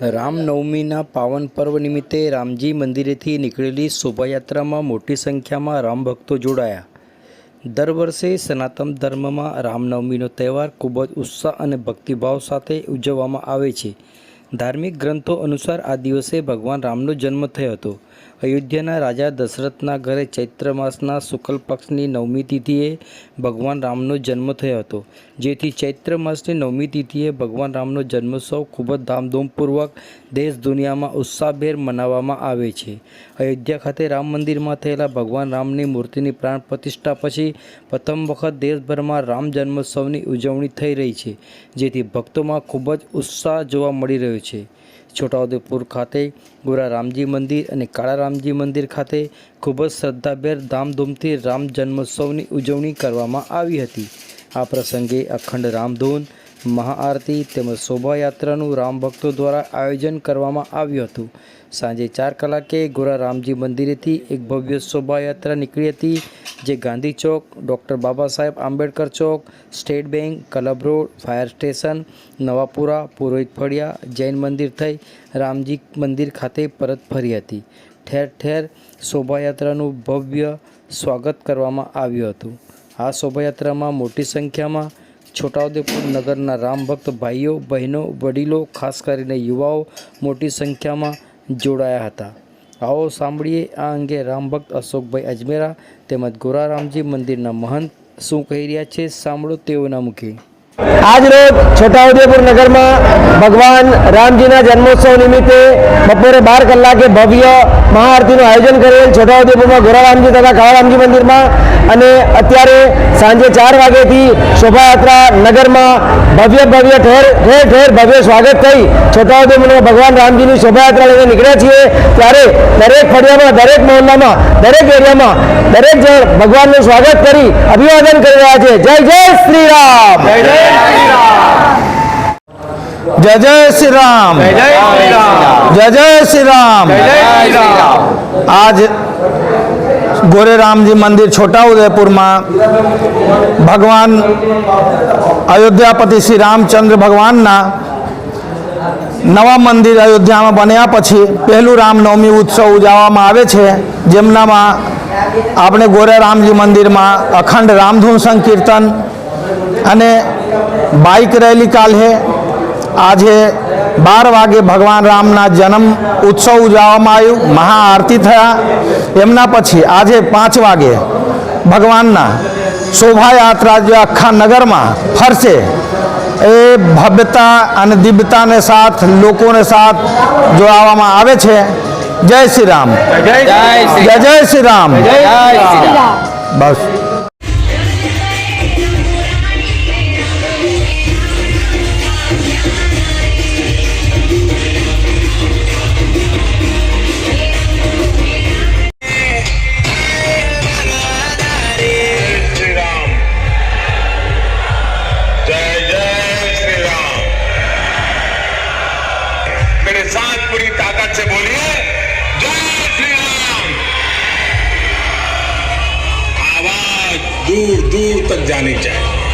રામનવમીના પાવન પર્વ નિમિત્તે રામજી મંદિરેથી નીકળેલી શોભાયાત્રામાં મોટી સંખ્યામાં રામ ભક્તો જોડાયા. દર વર્ષે સનાતન ધર્મમાં રામનવમીનો તહેવાર ખૂબ જ ઉત્સાહ અને ભક્તિભાવ સાથે ઉજવવામાં આવે છે. ધાર્મિક ગ્રંથો અનુસાર આ દિવસે ભગવાન રામનો જન્મ થયો હતો. અયોધ્યાના રાજા દશરથના ઘરે ચૈત્ર માસના શુક્લ પક્ષની નવમી તિથિએ ભગવાન રામનો જન્મ થયો હતો. જેથી ચૈત્ર માસની નવમી તિથિએ ભગવાન રામનો જન્મોત્સવ ખૂબ જ ધામધૂમપૂર્વક દેશ દુનિયામાં ઉત્સાહભેર મનાવવામાં આવે છે. અયોધ્યા ખાતે રામ મંદિરમાં થયેલા ભગવાન રામની મૂર્તિની પ્રાણ પ્રતિષ્ઠા પછી પ્રથમ વખત દેશભરમાં રામ જન્મોત્સવની ઉજવણી થઈ રહી છે, જેથી ભક્તોમાં ખૂબ જ ઉત્સાહ જોવા મળી રહ્યો છે. છોટાઉદેપુર ખાતે ગોરા રામજી મંદિર અને કાળા રામજી મંદિર ખાતે ખૂબ જ શ્રદ્ધાભેર ધામધૂમથી રામ જન્મોત્સવની ઉજવણી કરવામાં આવી હતી. આ પ્રસંગે અખંડ રામધૂન, મહાઆરતી તેમજ શોભાયાત્રાનું રામ ભક્તો દ્વારા આયોજન કરવામાં આવ્યું હતું. સાંજે ચાર કલાકે ગોરા રામજી મંદિરેથી એક ભવ્ય શોભાયાત્રા નીકળી હતી. જે ગાંધી ચોક, ડૉક્ટર બાબા સાહેબ આંબેડકર ચોક, state bank, club road, fire station, Navapura, Purohit Faliya, Jain મંદિર થઈ રામજી મંદિર ખાતે પરત ફરી હતી. ઠેર ઠેર શોભાયાત્રાનું ભવ્ય સ્વાગત કરવામાં આવ્યું હતું. આ શોભાયાત્રામાં મોટી સંખ્યામાં છોટાઉદેપુર નગરના રામ ભક્ત ભાઈઓ, બહેનો, વડીલો, ખાસ કરીને યુવાઓ મોટી સંખ્યામાં જોડાયા હતા. આવો સાંભળીએ આ અંગે રામભક્ત અશોકભાઈ અજમેરા તેમજ ગોરારામજી મંદિરના મહંત શું કહી રહ્યા છે, સાંભળો તેઓના મુખે. આજ રોજ છોટાઉદેપુર નગરમાં ભગવાન રામજીના જન્મોત્સવ નિમિત્તે બપોરે બાર કલાકે ભવ્ય મહાઆરતીનું આયોજન કરેલ છોટાઉદેપુરમાં ગોરારામજી તથા કાળારામજી મંદિરમાં અને અત્યારે સાંજે ચાર વાગ્યાથી શોભાયાત્રા નગરમાં ભવ્ય ભવ્ય ઠેર ઠેર ઠેર ભવ્ય સ્વાગત થઈ છોટાઉદેપુરમાં ભગવાન રામજીની શોભાયાત્રા લઈને નીકળ્યા છીએ. ત્યારે દરેક ફળિયામાં, દરેક મહોલ્લામાં, દરેક એરિયામાં, દરેક જણ ભગવાનનું સ્વાગત કરી અભિવાદન કરી રહ્યા છે. જય જય શ્રી રામ! જય જય શ્રી રામ જય જય શ્રી રામ આજ ગોરે રામજી મંદિર છોટાઉદેપુરમાં ભગવાન અયોધ્યાપતિ શ્રી રામચંદ્ર ભગવાનના નવા મંદિર અયોધ્યામાં બન્યા પછી પહેલું રામનવમી ઉત્સવ ઉજવવામાં આવે છે જેમનામાં આપણે ગોરે રામજી મંદિરમાં અખંડ રામધૂન સંકીર્તન અને બાઇક રેલી કાલે આજે બાર વાગે ભગવાન રામના જન્મ ઉત્સવ ઉજવવામાં આવ્યું. મહાઆરતી થયા. એમના પછી આજે પાંચ વાગે ભગવાનના શોભાયાત્રા જે આખા નગરમાં ફરશે એ ભવ્યતા અને દિવ્યતાને સાથ લોકોને સાથ જોડાવામાં આવે છે. જય શ્રી રામ. જય જય શ્રી રામ. બસ. मेरे साथ पूरी ताकत से बोलिए जय श्री राम आवाज दूर दूर तक जानी चाहिए